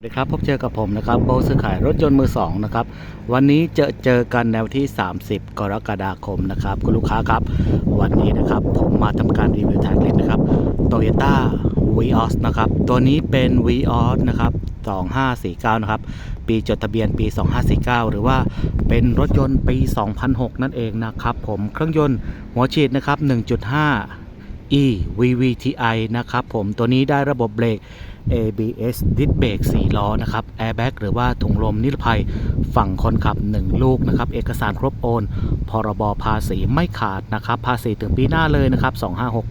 สวัสดีครับพบเจอกับผมนะครับโบซื้อขายรถยนต์มือสองนะครับวันนี้เจอเจอกันในวันที่ 30 กรกฎาคมนะครับคุณลูกค้าครับ วันนี้นะครับผมมาทำการรีวิวถ่ายคลิปนะครับ Toyota Vios นะครับ ตัวนี้เป็น Vios นะครับ 2549 นะครับ ปีจดทะเบียนปี 2549 หรือว่าเป็นรถยนต์ปี 2006 นั่นเองนะครับ ผมเครื่องยนต์หัวฉีดนะครับ 1.5 E VVTi นะครับผมตัวนี้ได้ระบบเบรก ABS ดิสเบรก4ล้อนะครับแอร์แบ็กหรือว่าถุงลมนิรภัยฝั่งคนขับ 1 ลูกนะครับเอกสารครบโอน พรบภาษีไม่ขาดนะครับภาษีถึงปีหน้าเลยนะครับ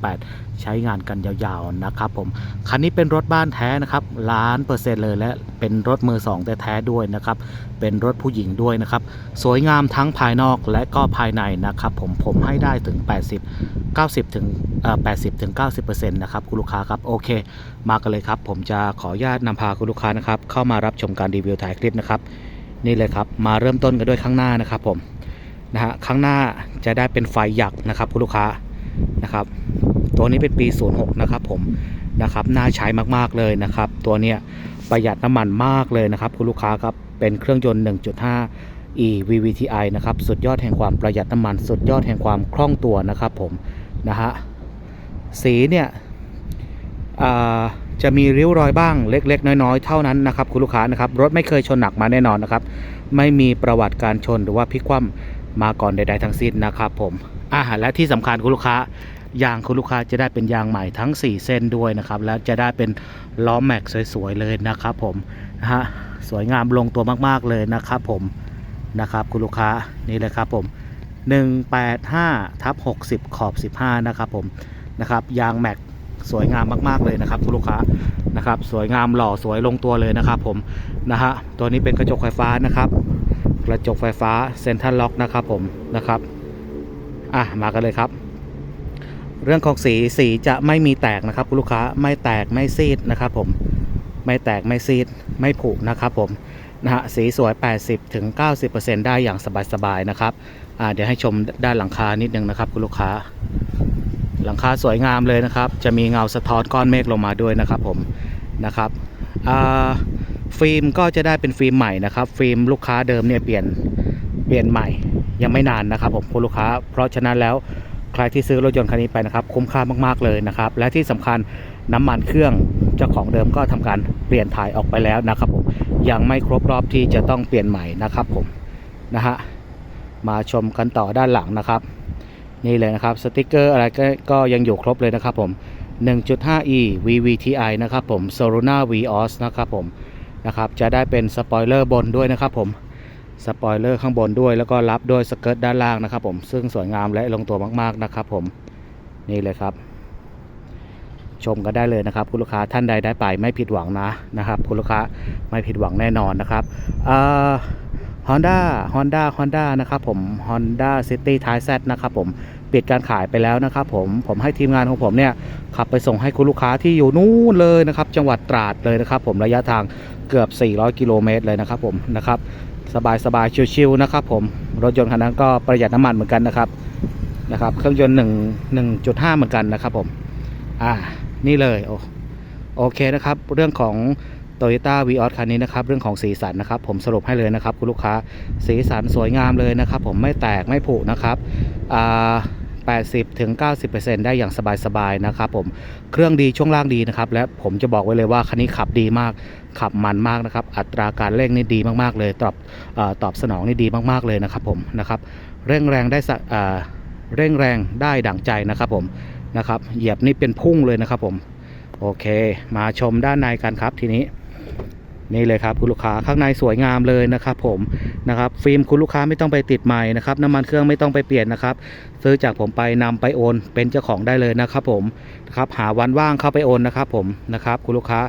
2568 ใช้งานกันยาวๆนะครับผมคันนี้เป็นรถบ้านแท้นะครับล้านเปอร์เซ็นต์เลยและเป็นรถมือสองแท้ๆด้วยนะครับเป็นรถผู้หญิงด้วยนะครับสวยงามทั้งภายนอกและก็ภายในนะครับผมผมให้ได้ถึง 80 90ถึงเอ่อ80ถึง90%นะครับคุณลูกค้าครับโอเค มากันเลยครับ ผมจะขออนุญาตนำพาคุณลูกค้านะครับเข้ามารับชมการรีวิวถ่ายคลิปนะครับนี่เลยครับมาเริ่มต้นกันด้วยข้างหน้านะครับผมนะฮะข้างหน้าจะได้เป็นไฟหยักนะครับคุณลูกค้านะครับ ตัวนี้เป็นปี 06 นะครับผมนะครับน่าใช้มากๆเลยนะครับ ตัวเนี้ยประหยัดน้ำมันมากเลยนะครับ คุณลูกค้าครับ เป็นเครื่องยนต์ 1.5 e VVTi นะครับ สุดยอดแห่งความประหยัดน้ำมัน สุดยอดแห่งความคล่องตัวนะครับผมนะฮะสีเนี่ยอ่าจะมีริ้วรอยบ้างเล็ก ๆ น้อย ๆ เท่านั้นนะครับคุณลูกค้านะครับ รถไม่เคยชนหนักมาแน่นอนนะครับ ไม่มีประวัติการชนหรือว่าพลิกคว่ำมาก่อนใด ๆ ทั้งสิ้นนะครับผมอ่าและที่สำคัญคุณลูกค้ายางคุณลูกค้าจะได้เป็นยางใหม่ทั้ง 4 เส้นด้วยนะครับ แล้วจะได้เป็นล้อแม็กสวยๆเลยนะครับผมนะฮะสวยงามลงตัวมากๆเลยนะครับผมนะครับคุณลูกค้านี่เลยครับผม 185ทับ60 ขอบ 15 นะครับผมนะครับยางแม็กสวยงามมากๆเลยนะครับคุณลูกค้านะครับสวยงามหล่อสวยลงตัวเลยนะครับผมนะฮะตัวนี้เป็นกระจกไฟฟ้านะครับ กระจกไฟฟ้าเซ็นทรัลล็อกนะครับผมนะครับอะมากันเลยครับ เรื่องของสีสีจะไม่มีแตกนะครับคุณลูกค้าไม่แตกไม่ซีดนะครับผมไม่แตกไม่ซีดไม่ผุนะครับผมนะฮะสีสวย 80ถึง90%ได้อย่างสบายๆนะครับเดี๋ยวให้ชมด้านหลังคานิดนึงนะครับคุณลูกค้า หลังคาสวยงามเลยนะครับ จะมีเงาสะท้อนก้อนเมฆลงมาด้วยนะครับผมนะครับฟิล์มก็จะได้เป็นฟิล์มใหม่นะครับ ฟิล์มลูกค้าเดิมเนี่ยเปลี่ยนเปลี่ยนใหม่ยังไม่นานนะครับผมคุณลูกค้า เพราะฉะนั้นแล้ว ใครที่ซื้อรถยนต์คันนี้ไปนะครับ คุ้มค่ามากๆเลยนะครับ และที่สำคัญน้ำมันเครื่องเจ้าของเดิมก็ทำการเปลี่ยนถ่ายออกไปแล้วนะครับผมยังไม่ครบรอบที่จะต้องเปลี่ยนใหม่นะครับผมนะฮะมาชมกันต่อด้านหลังนะครับ นี่เลยนะครับสติกเกอร์อะไรก็ก็ยังอยู่ครบเลยนะครับผม 1.5e VVTi นะครับผม Soruna Vios นะครับผมนะครับจะได้เป็นสปอยเลอร์บนด้วยนะครับผม สปอยเลอร์ข้างบนด้วย แล้วก็รับด้วยสเกิร์ตด้านล่างนะครับผมซึ่งสวยงามและลงตัวมากๆนะครับผมนี่เลยครับ ชมกันได้เลยนะครับ คุณลูกค้าท่านใดได้ไปไม่ผิดหวังนะนะครับคุณลูกค้าไม่ผิดหวังแน่นอนนะครับฮอนด้าฮอนด้าฮอนด้านะครับผม Honda City t i z Z นะครับผมปิดการขายไปแล้วนะครับผมผมให้ทีมงานของผมเนี่ยขับไปส่งให้คุณลูกค้าที่อยู่นู่นเลยนะครับ จังหวัดตราดเลยนะครับ ผมระยะทางเกือบ 400 กิโลเมตรเลยนะครับผมนะครับ สบายสบายๆชิวๆนะครับผมรถยนต์คันนั้นก็ประหยัดน้ำมันเหมือนกันนะครับนะครับ เครื่องยนต์1 1.5เหมือนกันนะครับผมอ่านี่เลยโอโอเคนะครับ เรื่องของ t o y ต้าวีออคันนี้นะครับ เรื่องของสีสันนะครับ ผมสรุปให้เลยนะครับ คุณลูกค้าสีสันสวยงามเลยนะครับ ผมไม่แตกไม่ผุนะครับอ่า 80ถึง90%ได้อย่างสบายๆนะครับผมเครื่องดีช่วงล่างดีนะครับและผมจะบอกไว้เลยว่าคันนี้ขับดีมาก ขับมันมากนะครับ อัตราการเร่งนี่ดีมากๆเลยตอบอตอบสนองนี่ดีมากๆเลยนะครับผมนะครับเร่งแรงได้สะอ่าเร่งแรงได้ดั่งใจนะครับผมนะครับเหยียบนี่เป็นพุ่งเลยนะครับผมโอเค มาชมด้านในกันครับทีนี้ นี่เลยครับคุณลูกค้าข้างในสวยงามเลยนะครับผมนะครับฟิล์มคุณลูกค้าไม่ต้องไปติดใหม่นะครับน้ำมันเครื่องไม่ต้องไปเปลี่ยนนะครับ ซื้อจากผมไปนำไปโอน เป็นเจ้าของได้เลยนะครับผมนะครับหาวันว่างเข้าไปโอนนะครับผมนะครับคุณลูกค้า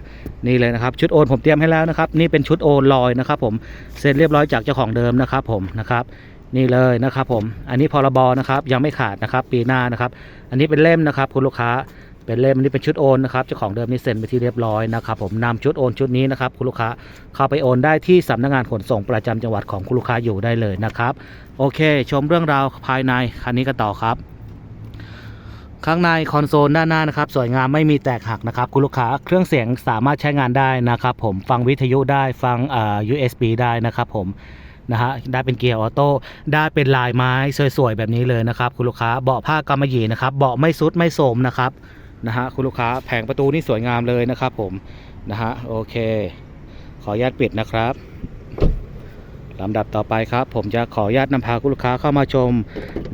นี่เลยนะครับชุดโอนผมเตรียมให้แล้วนะครับ นี่เป็นชุดโอนลอยนะครับผมเซ็นเรียบร้อยจากเจ้าของเดิมนะครับผมนะครับนี่เลยนะครับผม อันนี้พรบนะครับยังไม่ขาดนะครับ ปีหน้านะครับ อันนี้เป็นเล่มนะครับคุณลูกค้า เป็นเล่มนี้เป็นชุดโอนนะครับเจ้าของเดิมนี่เซ็นไปที่เรียบร้อยนะครับผมนำชุดโอนชุดนี้นะครับคุณลูกค้าเข้าไปโอนได้ที่สำนักงานขนส่งประจำจังหวัดของคุณลูกค้าอยู่ได้เลยนะครับ โอเค ชมเรื่องราวภายในคันนี้กันต่อครับข้างในคอนโซลด้านหน้านะครับสวยงามไม่มีแตกหักนะครับคุณลูกค้าเครื่องเสียงสามารถใช้งานได้นะครับผมฟังวิทยุได้ฟังอ่า USB ได้นะครับผมนะฮะได้เป็นเกียร์ออโต้ได้เป็นลายไม้สวยๆแบบนี้เลยนะครับคุณลูกค้าเบาะผ้ากำมะหยี่นะครับเบาะไม่ซุดไม่โสมนะครับ นะฮะคุณลูกค้าแผงประตูนี่สวยงามเลยนะครับผมนะฮะโอเค ขออนุญาตปิดนะครับลำดับต่อไปครับ ผมจะขออนุญาตนำพาคุณลูกค้าเข้ามาชม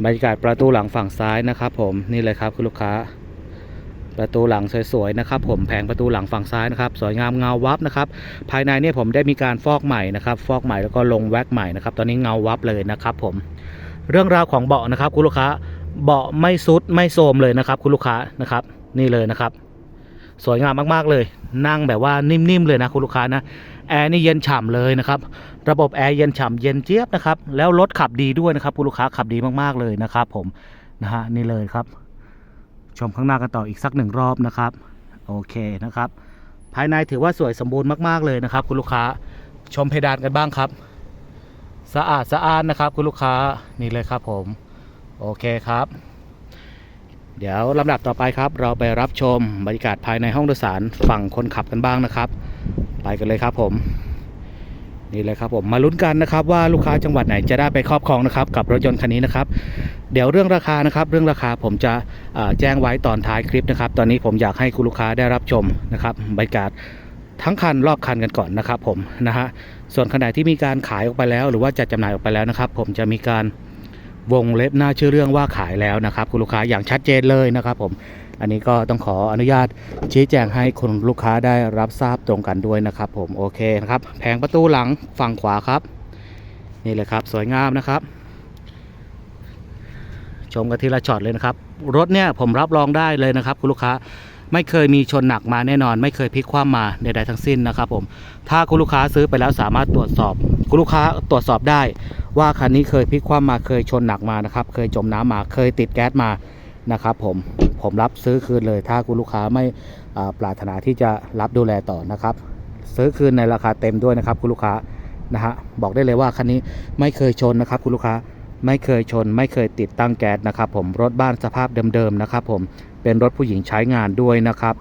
บรรยากาศประตูหลังฝั่งซ้ายนะครับ ผมนี่เลยครับคุณลูกค้า ประตูหลังสวยๆนะครับ ผมแผงประตูหลังฝั่งซ้ายนะครับ สวยงามเงาวับนะครับ ภายในเนี่ยผมได้มีการฟอกใหม่นะครับ ฟอกใหม่แล้วก็ลงแว็กใหม่นะครับ ตอนนี้เงาวับเลยนะครับ ผม เรื่องราวของเบาะนะครับ คุณลูกค้าเบาะไม่ซุดไม่โทรมเลยนะครับ คุณลูกค้านะครับ นี่เลยนะครับ สวยงามมากๆเลย นั่งแบบว่านิ่มๆเลยนะคุณลูกค้านะแอร์นี่เย็นฉ่ำเลยนะครับ ระบบแอร์เย็นฉ่ำเย็นเจี๊ยบนะครับ แล้วรถขับดีด้วยนะครับคุณลูกค้าขับดีมากๆเลยนะครับผมนะฮะนี่เลยครับ ชมข้างหน้ากันต่ออีกสักหนึ่งรอบนะครับ โอเคนะครับ ภายในถือว่าสวยสมบูรณ์มากๆเลยนะครับ คุณลูกค้าชมเพดานกันบ้างครับ สะอาดสะอาดนะครับ คุณลูกค้านี่เลยครับผม โอเคครับ เดี๋ยวลำดับต่อไปครับ เราไปรับชมบรรยากาศภายในห้องโดยสารฝั่งคนขับกันบ้างนะครับ ไปกันเลยครับผม นี่เลยครับผมมาลุ้นกันนะครับว่าลูกค้าจังหวัดไหนจะได้ไปครอบครองนะครับ กับรถยนต์คันนี้นะครับ เดี๋ยวเรื่องราคานะครับ เรื่องราคาผมจะแจ้งไว้ตอนท้ายคลิปนะครับ ตอนนี้ผมอยากให้คุณลูกค้าได้รับชมนะครับบรรยากาศทั้งคันรอบคันกันก่อนนะครับผมนะฮะส่วนขณะที่มีการขายออกไปแล้ว หรือว่าจัดจำหน่ายออกไปแล้วนะครับ ผมจะมีการ วงเล็บหน้าชื่อเรื่องว่าขายแล้วนะครับคุณลูกค้าอย่างชัดเจนเลยนะครับผมอันนี้ก็ต้องขออนุญาตชี้แจงให้คุณลูกค้าได้รับทราบตรงกันด้วยนะครับ ผมโอเคนะครับแผงประตูหลังฝั่งขวาครับ นี่เลยครับสวยงามนะครับ ชมกันทีละช็อตเลยนะครับ รถเนี่ยผมรับรองได้เลยนะครับ คุณลูกค้า ไม่เคยมีชนหนักมาแน่นอน ไม่เคยพลิกคว่ำมาใดๆทั้งสิ้นนะครับผมถ้าคุณลูกค้าซื้อไปแล้วสามารถตรวจสอบ คุณลูกค้าตรวจสอบได้ ว่าคันนี้เคยพลิกคว่ำมาเคยชนหนักมานะครับ เคยจมน้ำมาเคยติดแก๊สมานะครับผมผมรับซื้อคืนเลย ถ้าคุณลูกค้าไม่ปรารถนาที่จะรับดูแลต่อนะครับ ซื้อคืนในราคาเต็มด้วยนะครับ คุณลูกค้านะฮะบอกได้เลยว่าคันนี้ไม่เคยชนนะครับ คุณลูกค้า ไม่เคยชน ไม่เคยติดตั้งแก๊สนะครับผมรถบ้านสภาพเดิมๆนะครับผมเป็นรถผู้หญิงใช้งานด้วยนะครับ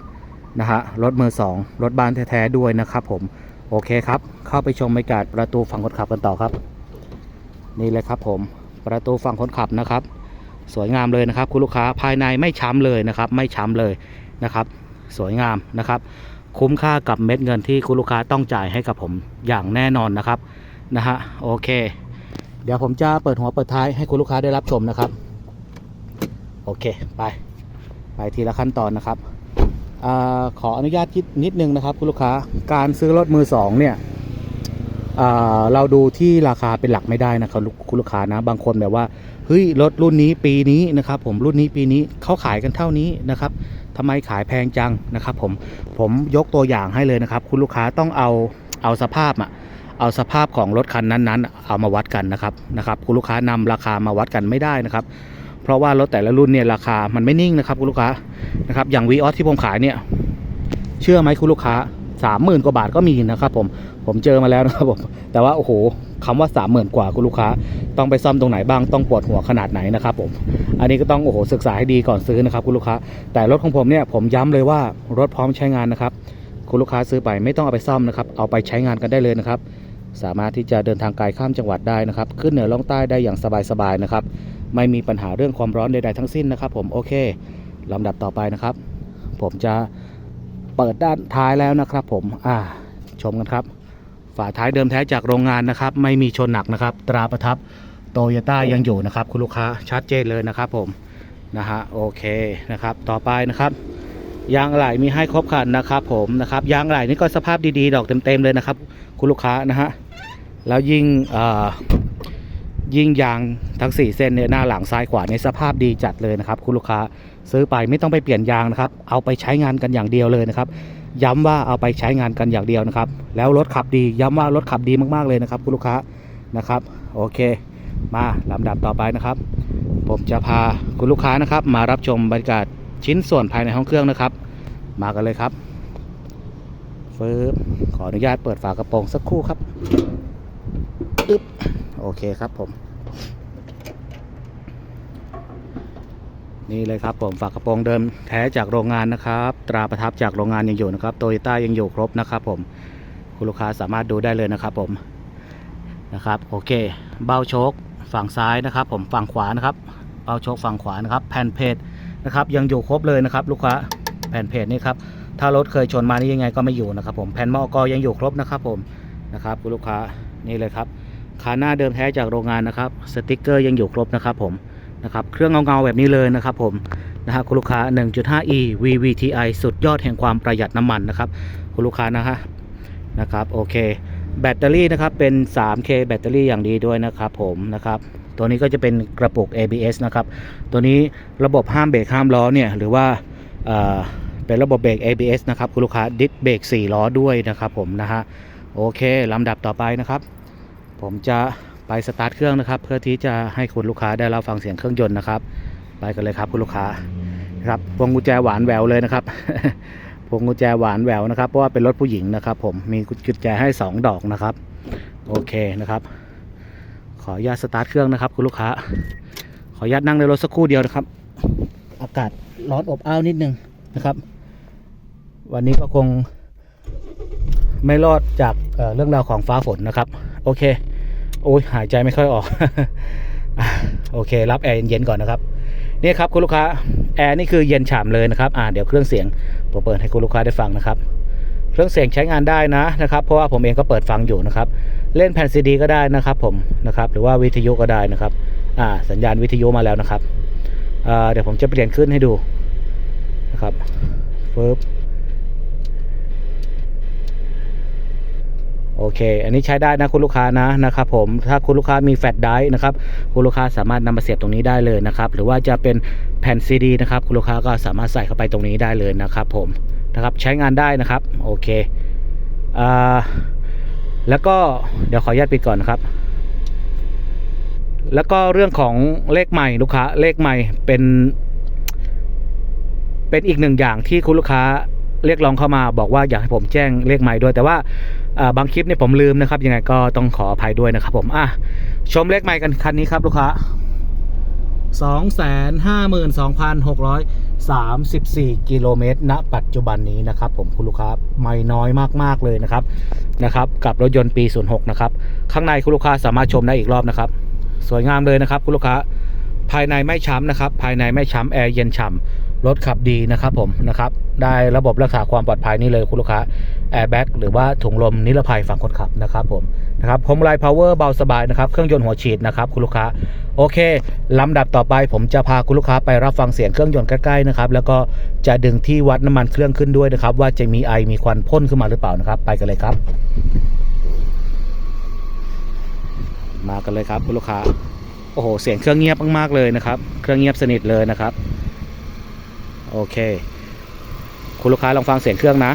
นะฮะรถมือสองรถบ้านแท้ๆด้วยนะครับผมโอเคครับ เข้าไปชมบรรยากาศประตูฝั่งคนขับกันต่อครับ นี่เลยครับผมประตูฝั่งคนขับนะครับ สวยงามเลยนะครับ คุณลูกค้าภายในไม่ช้ำเลยนะครับ ไม่ช้ำเลยนะครับ สวยงามนะครับ คุ้มค่ากับเม็ดเงินที่คุณลูกค้าต้องจ่ายให้กับผมอย่างแน่นอนนะครับนะฮะโอเค เดี๋ยวผมจะเปิดหัวเปิดท้ายให้คุณลูกค้าได้รับชมนะครับ โอเคไป ไปทีละขั้นตอนนะครับอาขออนุญาตนิดนึงนะครับคุณลูกค้าการซื้อรถมือสองเนี่ยอ่าเราดูที่ราคาเป็นหลักไม่ได้นะครับคุณลูกค้านะบางคนแบบว่าเฮ้ยรถรุ่นนี้ปีนี้นะครับ ผมรุ่นนี้ปีนี้เขาขายกันเท่านี้นะครับทำไมขายแพงจังนะครับ ผมผมยกตัวอย่างให้เลยนะครับ คุณลูกค้าต้องเอาเอาสภาพอะ เอาสภาพของรถคันนั้นๆ เอามาวัดกันนะครับนะครับคุณลูกค้านำราคามาวัดกันไม่ได้นะครับ เพราะว่ารถแต่ละรุ่นเนี่ยราคามันไม่นิ่งนะครับคุณลูกค้านะครับอย่างวีออสที่ผมขายเนี่ยเชื่อไหมคุณลูกค้าสามหมื่นกว่าบาทก็มีนะครับผมผมเจอมาแล้วนะครับผมแต่ว่าโอ้โหคำว่าสามหมื่นกว่าคุณลูกค้าต้องไปซ่อมตรงไหนบ้างต้องปวดหัวขนาดไหนนะครับผมอันนี้ก็ต้องโอ้โหศึกษาให้ดีก่อนซื้อนะครับคุณลูกค้า แต่รถของผมเนี่ยผมย้ำเลยว่ารถพร้อมใช้งานนะครับคุณลูกค้าซื้อไปไม่ต้องเอาไปซ่อมนะครับเอาไปใช้งานกันได้เลยนะครับ สามารถที่จะเดินทางไกลข้ามจังหวัดได้นะครับ ขึ้นเหนือล่องใต้ได้อย่างสบายๆนะครับ ไม่มีปัญหาเรื่องความร้อนใดๆทั้งสิ้นนะครับ ผมโอเคลำดับต่อไปนะครับ ผมจะเปิดด้านท้ายแล้วนะครับ ผมอ่าชมกันครับ ฝาท้ายเดิมแท้จากโรงงานนะครับ ไม่มีชนหนักนะครับ ตราประทับโตโยต้ายังอยู่นะครับ คุณลูกค้าชัดเจนเลยนะครับ ผมนะฮะโอเคนะครับ ต่อไปนะครับยางอะไหล่มีให้ครบคันนะครับ ผมนะครับยางอะไหล่นี่ก็สภาพดีๆดอกเต็มๆเลยนะครับ คุณลูกค้านะฮะ แล้วยิ่งยิ่งยางทั้ง 4 เส้นเนี่ยหน้าหลังซ้ายขวาในสภาพดีจัดเลยนะครับ คุณลูกค้าซื้อไปไม่ต้องไปเปลี่ยนยางนะครับ เอาไปใช้งานกันอย่างเดียวเลยนะครับ ย้ำว่าเอาไปใช้งานกันอย่างเดียวนะครับ แล้วรถขับดีย้ำว่ารถขับดีมากๆเลยนะครับ คุณลูกค้านะครับ โอเค มาลำดับต่อไปนะครับ ผมจะพาคุณลูกค้านะครับ มารับชมบรรยากาศชิ้นส่วนภายในห้องเครื่องนะครับ มากันเลยครับฟืบขออนุญาตเปิดฝากระโปรงสักครู่ครับ อึ๊บโอเคครับผม นี่เลยครับผมฝากระโปรงเดิมแท้จากโรงงานนะครับ ตราประทับจากโรงงานยังอยู่นะครับโตโยต้ายังอยู่ครบนะครับผมคุณลูกค้าสามารถดูได้เลยนะครับผมนะครับโอเค เบ้าโชคฝั่งซ้ายนะครับ ผมฝั่งขวานะครับเบ้าโชคฝั่งขวานะครับ แผ่นเพจนะครับยังอยู่ครบเลยนะครับ ลูกค้าแผ่นเพจนี่ครับถ้ารถเคยชนมานี่ยังไงก็ไม่อยู่นะครับ ผมแผ่นมอกยังอยู่ครบนะครับ ผมนะครับคุณลูกค้านี่เลยครับ ขาหน้าเดิมแท้จากโรงงานนะครับสติกเกอร์ยังอยู่ครบนะครับผมนะครับเครื่องเงาๆแบบนี้เลยนะครับผมนะฮะคุณลูกค้า 1.5e VVTi สุดยอดแห่งความประหยัดน้ำมันนะครับคุณลูกค้านะฮะนะครับโอเคแบตเตอรี่นะครับเป็น 3K แบตเตอรี่อย่างดีด้วยนะครับผมนะครับตัวนี้ก็จะเป็นกระปุก ABS นะครับตัวนี้ระบบห้ามเบรกห้ามล้อเนี่ยหรือว่าเอ่อเป็นระบบเบรก ABS นะครับคุณลูกค้าดิสเบรก4ล้อด้วยนะครับผมนะฮะโอเคลำดับต่อไปนะครับ ผมจะไปสตาร์ทเครื่องนะครับ เพื่อที่จะให้คุณลูกค้าได้รับฟังเสียงเครื่องยนต์นะครับ ไปกันเลยครับคุณลูกค้าครับพวงกุญแจหวานแหววเลยนะครับพวงกุญแจหวานแหววนะครับเพราะว่าเป็นรถผู้หญิงนะครับ ผมมีกุญแจให้ 2 ดอกนะครับ โอเคนะครับ ขออนุญาตสตาร์ทเครื่องนะครับ คุณลูกค้า ขออนุญาตนั่งในรถสักครู่เดียวนะครับ อากาศร้อนอบอ้าวนิดนึงนะครับ วันนี้ก็คงไม่รอดจากเเรื่องราวของฟ้าฝนนะครับ โอเค โอ้ยหายใจไม่ค่อยออก โอเค รับแอร์เย็นๆก่อนนะครับนี่ครับคุณลูกค้าแอร์นี่คือเย็นฉ่ำเลยนะครับอ่าเดี๋ยวเครื่องเสียงผมเปิดให้คุณลูกค้าได้ฟังนะครับ เครื่องเสียงใช้งานได้นะนะครับ เพราะว่าผมเองก็เปิดฟังอยู่นะครับ เล่นแผ่นซีดีก็ได้นะครับผมนะครับ หรือว่าวิทยุก็ได้นะครับอ่าสัญญาณวิทยุมาแล้วนะครับอ่าเดี๋ยวผมจะเปลี่ยนขึ้นให้ดูนะครับปึ๊บ โอเค อันนี้ใช้ได้นะคุณลูกค้านะนะครับผม ถ้าคุณลูกค้ามีแฟลชไดร์นะครับ คุณลูกค้าสามารถนำมาเสียบตรงนี้ได้เลยนะครับ หรือว่าจะเป็นแผ่นซีดีนะครับ คุณลูกค้าก็สามารถใส่เข้าไปตรงนี้ได้เลยนะครับผม นะครับ ใช้งานได้นะครับ โอเคอ่าแล้วก็เดี๋ยวขออนุญาตปิดก่อนนะครับ แล้วก็เรื่องของเลขใหม่ลูกค้า เลขใหม่เป็น เป็นอีกหนึ่งอย่างที่คุณลูกค้า เรียกร้องเข้ามาบอกว่าอยากให้ผมแจ้งเลขใหม่ด้วย แต่ว่าบางคลิปเนี่ยผมลืมนะครับ ยังไงก็ต้องขออภัยด้วยนะครับ ผมอะชมเลขใหม่กันคันนี้ครับลูกค้า252,634 กิโลเมตรณปัจจุบันนี้นะครับ ผมคุณลูกค้าไม่น้อยมากๆเลยนะครับนะครับ กับรถยนต์ปี 06 นะครับ ข้างในคุณลูกค้าสามารถชมได้อีกรอบนะครับ สวยงามเลยนะครับ คุณลูกค้าภายในไม่ช้ำนะครับ ภายในไม่ช้ำแอร์เย็นฉ่ำรถขับดีนะครับผมนะครับ ได้ระบบรักษาความปลอดภัยนี่เลยคุณลูกค้าแอร์แบ็กหรือว่าถุงลมนิรภัยฝั่งคนขับนะครับผมนะครับพรมลายพาวเวอร์เบาสบายนะครับเครื่องยนต์หัวฉีดนะครับคุณลูกค้าโอเคลำดับต่อไปผมจะพาคุณลูกค้าไปรับฟังเสียงเครื่องยนต์ใกล้ๆนะครับแล้วก็จะดึงที่วัดน้ำมันเครื่องขึ้นด้วยนะครับ ว่าจะมีไอมีควันพ่นขึ้นมาหรือเปล่านะครับ ไปกันเลยครับ มากันเลยครับคุณลูกค้าโอ้โหเสียงเครื่องเงียบมากๆเลยนะครับ เครื่องเงียบสนิทเลยนะครับ โอเค คุณลูกค้าลองฟังเสียงเครื่องนะ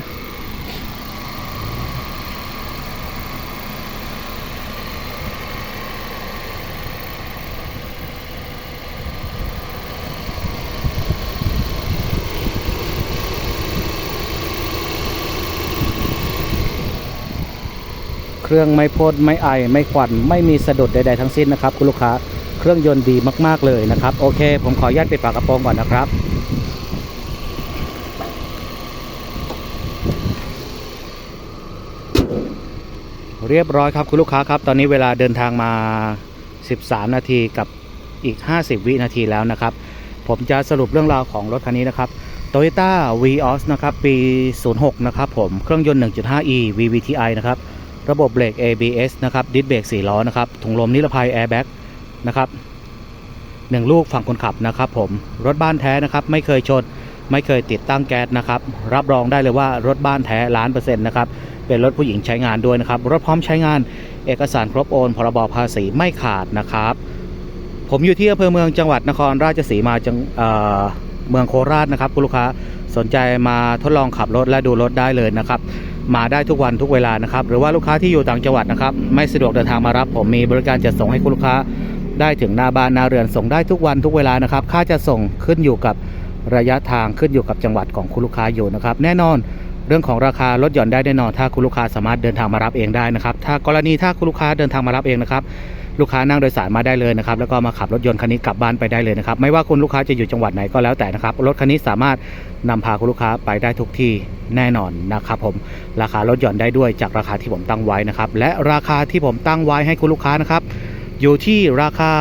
เครื่องไม่พ่นไม่ไอไม่ควันไม่มีสะดุดใดๆทั้งสิ้นนะครับ คุณลูกค้าเครื่องยนต์ดีมากๆเลยนะครับ โอเค ผมขออนุญาตปิดฝากระโปรงก่อนนะครับ เรียบร้อยครับคุณลูกค้าครับ ตอนนี้เวลาเดินทางมา 13 นาทีกับอีก 50 วินาทีแล้วนะครับ ผมจะสรุปเรื่องราวของรถคันนี้นะครับ Toyota Vios นะครับ ปี 06 นะครับผม เครื่องยนต์ 1.5e VVTi นะครับ ระบบเบรก ABS นะครับ ดิสเบรก4ล้อนะครับ ถุงลมนิรภัย Airbag นะครับหนึ่งลูกฝั่งคนขับนะครับผม รถบ้านแท้นะครับ ไม่เคยชน ไม่เคยติดตั้งแก๊สนะครับ รับรองได้เลยว่ารถบ้านแท้ล้านเปอร์เซ็นต์นะครับ เป็นรถผู้หญิงใช้งานด้วยนะครับ รถพร้อมใช้งานเอกสารครบโอนพรบภาษีไม่ขาดนะครับ ผมอยู่ที่อำเภอเมืองจังหวัดนครราชสีมาจังเอ่อเมืองโคราชนะครับคุณลูกค้าสนใจมาทดลองขับรถและดูรถได้เลยนะครับ มาได้ทุกวันทุกเวลานะครับ หรือว่าลูกค้าที่อยู่ต่างจังหวัดนะครับ ไม่สะดวกเดินทางมารับ ผมมีบริการจัดส่งให้คุณลูกค้าได้ถึงหน้าบ้านหน้าเรือนส่งได้ทุกวันทุกเวลานะครับ ค่าจะส่งขึ้นอยู่กับระยะทางขึ้นอยู่กับจังหวัดของคุณลูกค้าอยู่นะครับ แน่นอน เรื่องของราคาลดหย่อนได้แน่นอน ถ้าคุณลูกค้าสามารถเดินทางมารับเองได้นะครับ ถ้ากรณีถ้าคุณลูกค้าเดินทางมารับเองนะครับลูกค้านั่งโดยสารมาได้เลยนะครับแล้วก็มาขับรถยนต์คันนี้กลับบ้านไปได้เลยนะครับไม่ว่าคุณลูกค้าจะอยู่จังหวัดไหนก็แล้วแต่นะครับรถคันนี้สามารถนำพาคุณลูกค้าไปได้ทุกที่แน่นอนนะครับผมราคาลดหย่อนได้ด้วยจากราคาที่ผมตั้งไว้นะครับและราคาที่ผมตั้งไว้ให้คุณลูกค้านะครับอยู่ที่ราคา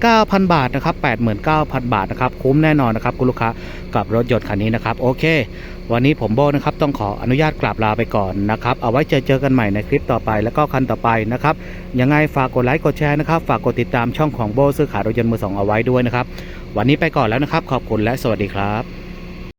89,000 บาทนะครับ89,000 บาทนะครับคุ้มแน่นอนนะครับคุณลูกค้ากับรถยนต์คันนี้นะครับโอเค วันนี้ผมโบนะครับต้องขออนุญาตกราบลาไปก่อนนะครับ เอาไว้เจอเจอกันใหม่ในคลิปต่อไปแล้วก็คันต่อไปนะครับยังไงฝากกดไลค์กดแชร์นะครับ ฝากกดติดตามช่องของโบซื้อขายรถยนต์มือสองเอาไว้ด้วยนะครับ วันนี้ไปก่อนแล้วนะครับ ขอบคุณและสวัสดีครับ